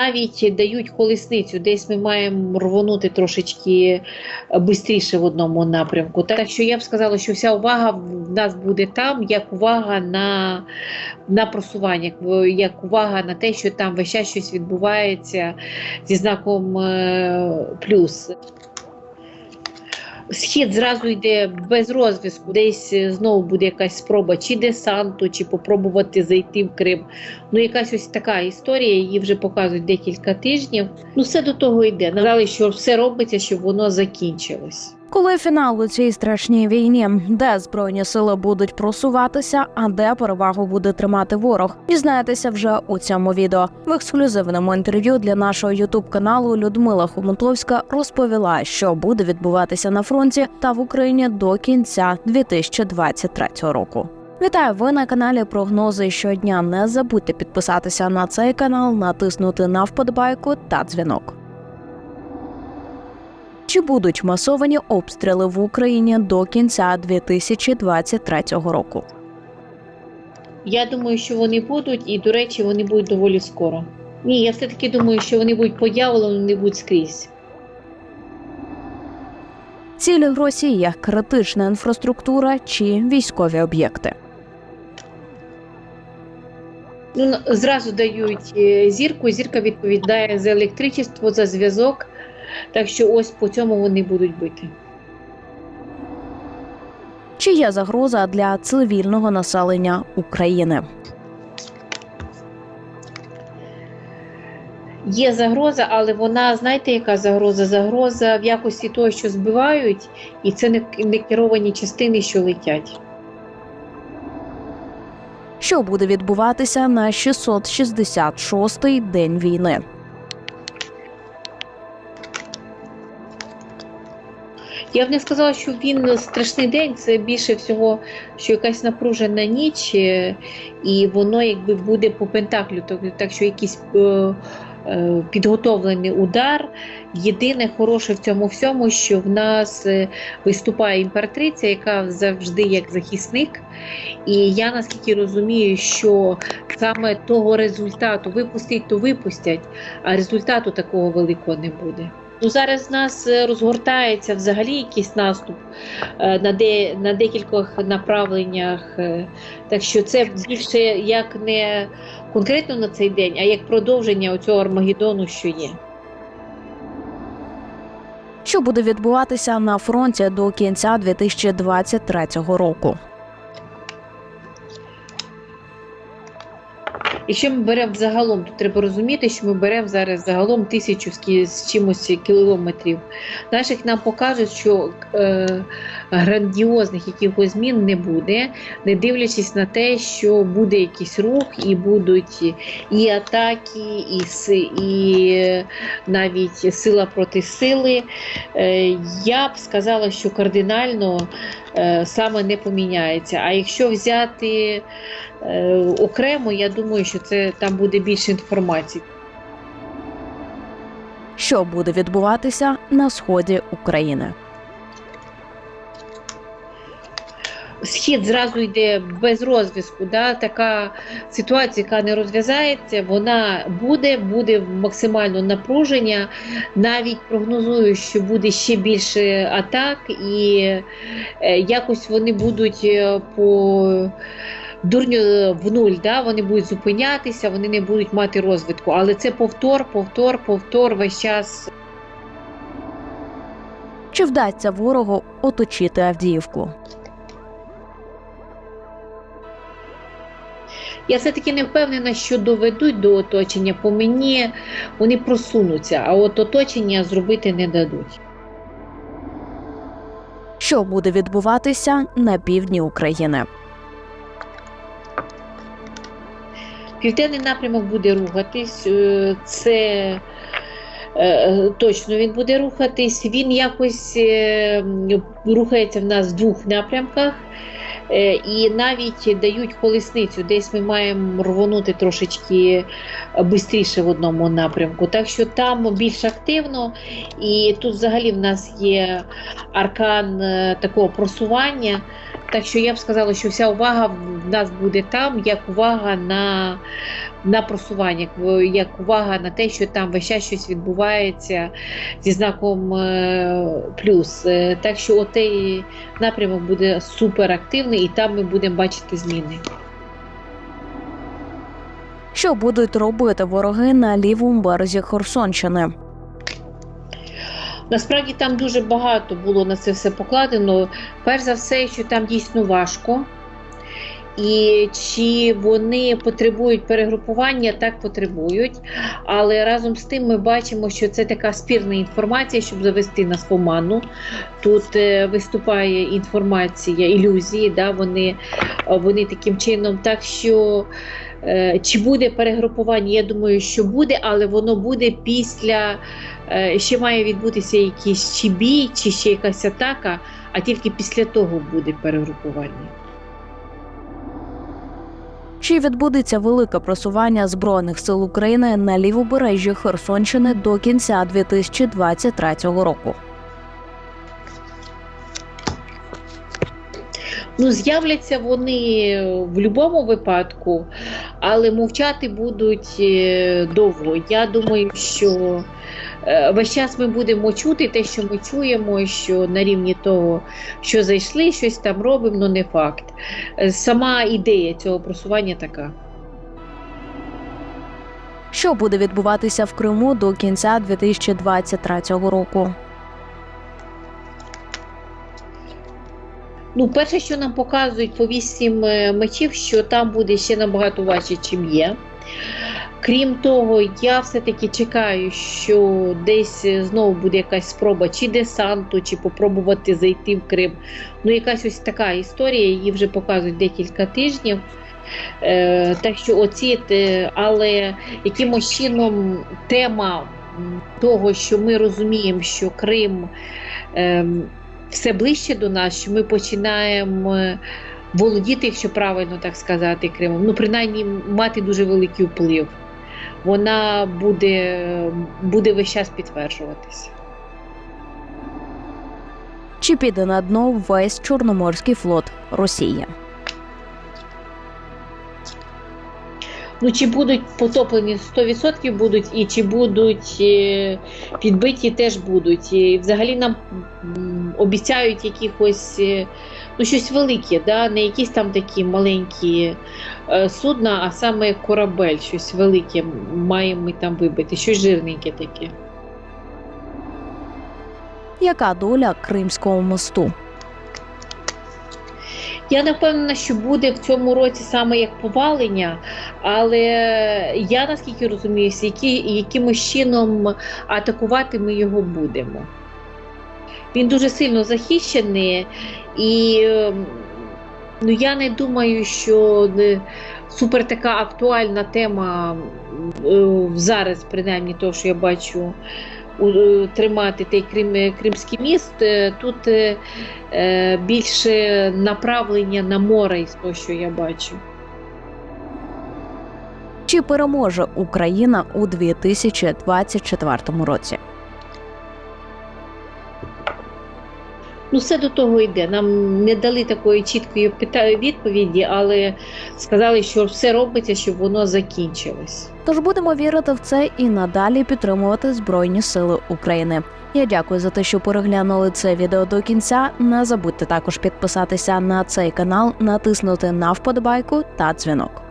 навіть дають колесницю, десь ми маємо рвонути трошечки швидше в одному напрямку. Так що я б сказала, що вся увага в нас буде там, як увага на, на просування, як увага на те, що там весь час щось відбувається зі знаком е, плюс. Схід зразу йде без розв'язку, десь е, знову буде якась спроба чи десанту, чи попробувати зайти в Крим. Ну, якась ось така історія, її вже показують декілька тижнів. Ну, все до того йде. Надали, що все робиться, щоб воно закінчилось. Коли фінал у цій страшній війні, де збройні сили будуть просуватися, а де перевагу буде тримати ворог, дізнаєтеся вже у цьому відео. В ексклюзивному інтерв'ю для нашого ютуб каналу Людмила Хомутовська розповіла, що буде відбуватися на фронті та в Україні до кінця 2023 року. Вітаю! Ви на каналі Прогнози щодня. Не забудьте підписатися на цей канал, натиснути на вподобайку та дзвінок. Чи будуть масовані обстріли в Україні до кінця 2023 року? Я думаю, що вони будуть, і, до речі, вони будуть доволі скоро. Ні, я все-таки думаю, що вони будуть появлені, вони будуть скрізь. Цілі в Росії критична інфраструктура чи військові об'єкти. Ну, зразу дають е, зірку, зірка відповідає за електричество, за зв'язок. Так що ось по цьому вони будуть бити. Чи є загроза для цивільного населення України? Є загроза, але вона, знаєте, яка загроза? Загроза в якості того, що збивають, і це не, не керовані частини, що летять. Що буде відбуватися на 666-й день війни? Я б не сказала, що він страшний день. Це більше всього, що якась напружена ніч, е, і воно якби буде по пентаклю. Тобто, так що якийсь е, е, підготовлений удар. Єдине хороше в цьому всьому, що в нас виступає імператриця, яка завжди як захисник. І я наскільки розумію, що саме того результату випустить, то випустять, а результату такого великого не буде. Ну, зараз в нас е, розгортається взагалі якийсь наступ е, на, де, на декількох направленнях. е, Так що це більше як не конкретно на цей день, а як продовження цього Армагеддону, що є. Що буде відбуватися на фронті до кінця 2023 року? Якщо ми беремо загалом, то треба розуміти, що ми беремо зараз загалом тисячу з чимось кілометрів. Наших нам покажуть, що е, грандіозних якихось змін не буде, не дивлячись на те, що буде якийсь рух, і будуть і атаки, і, і навіть сила проти сили. Е, я б сказала, що кардинально саме не поміняється. А якщо взяти е, окремо, я думаю, що це там буде більше інформації. Що буде відбуватися на сході України? Схід зразу йде без розв'язку. Да? Така ситуація, яка не розв'язається, вона буде, буде максимально напруження. Навіть прогнозую, що буде ще більше атак, і е, якось вони будуть е, по дурню в нуль. Да? Вони будуть зупинятися, вони не будуть мати розвитку. Але це повтор, повтор, повтор весь час. Чи вдасться ворогу оточити Авдіївку? Я все-таки не впевнена, що доведуть до оточення. По мені вони просунуться, а от оточення зробити не дадуть. Що буде відбуватися на півдні України? Південний напрямок буде рухатись. е, Це е, точно він буде рухатись. Він якось е, рухається в нас в двох напрямках. Е, І навіть дають колесницю, десь ми маємо рвонути трошечки швидше в одному напрямку. Так що там більш активно, і тут взагалі в нас є аркан е, такого просування. Так що я б сказала, що вся увага в нас буде там, як увага на, на просування, як- увага на те, що там весь час щось відбувається зі знаком е, плюс. Е, Так що отей напрямок буде суперактивний, і там ми будемо бачити зміни. Що будуть робити вороги на лівому березі Херсонщини? Насправді там дуже багато було на це все покладено. Перш за все, що там дійсно важко. І чи вони потребують перегрупування, так потребують. Але разом з тим ми бачимо, що це така спірна інформація, щоб завести нас в оману. Тут е, виступає інформація, ілюзії, да, вони, е, вони таким чином. Так що чи буде перегрупування, я думаю, що буде, але воно буде після е, ще має відбутися якийсь чи бій, чи ще якась атака, а тільки після того буде перегрупування. Чи відбудеться велике просування збройних сил України на лівобережжі Херсонщини до кінця 2023 року? Ну, з'являться вони в будь-якому випадку, але мовчати будуть е, довго. Я думаю, що е, весь час ми будемо чути те, що ми чуємо, що на рівні того, що зайшли, щось там робимо, ну не факт. Е, Сама ідея цього просування така. Що буде відбуватися в Криму до кінця 2023 року? Ну, перше, що нам показують по вісім е, мечів, що там буде ще набагато важче, чим є. Крім того, я все-таки чекаю, що десь е, знову буде якась спроба чи десанту, чи попробувати зайти в Крим. Ну, якась ось така історія, її вже показують декілька тижнів. Е, так що оці, але якимось чином тема того, що ми розуміємо, що Крим. ем, все ближче до нас, що ми починаємо е, володіти, якщо правильно так сказати, Кримом, ну принаймні мати дуже великий вплив. Вона буде, буде весь час підтверджуватися. Чи піде на дно весь Чорноморський флот Росії? Ну, чи будуть потоплені 100% будуть, і чи будуть е, підбиті, теж будуть. І взагалі нам обіцяють якихось е, ну, щось велике, да? не якісь там такі маленькі е, судна, а саме корабель, щось велике маємо ми там вибити, щось жирненьке таке. Яка доля Кримського мосту? Я не впевнена, що буде в цьому році саме як повалення, але я наскільки розуміюся, які, якимось чином атакувати ми його будемо. Він дуже сильно захищений, і ем, ну, я не думаю, що е, супер така актуальна тема е, зараз, принаймні, того, що я бачу. Тримати той Крим, Кримський міст Е, тут е, е, більше направлення на море із того, що я бачу. Чи переможе Україна у 2024 році? Ну, все до того йде. Нам не дали такої чіткої відповіді, але сказали, що все робиться, щоб воно закінчилось. Тож будемо вірити в це і надалі підтримувати Збройні Сили України. Я дякую за те, що переглянули це відео до кінця. Не забудьте також підписатися на цей канал, натиснути на вподобайку та дзвінок.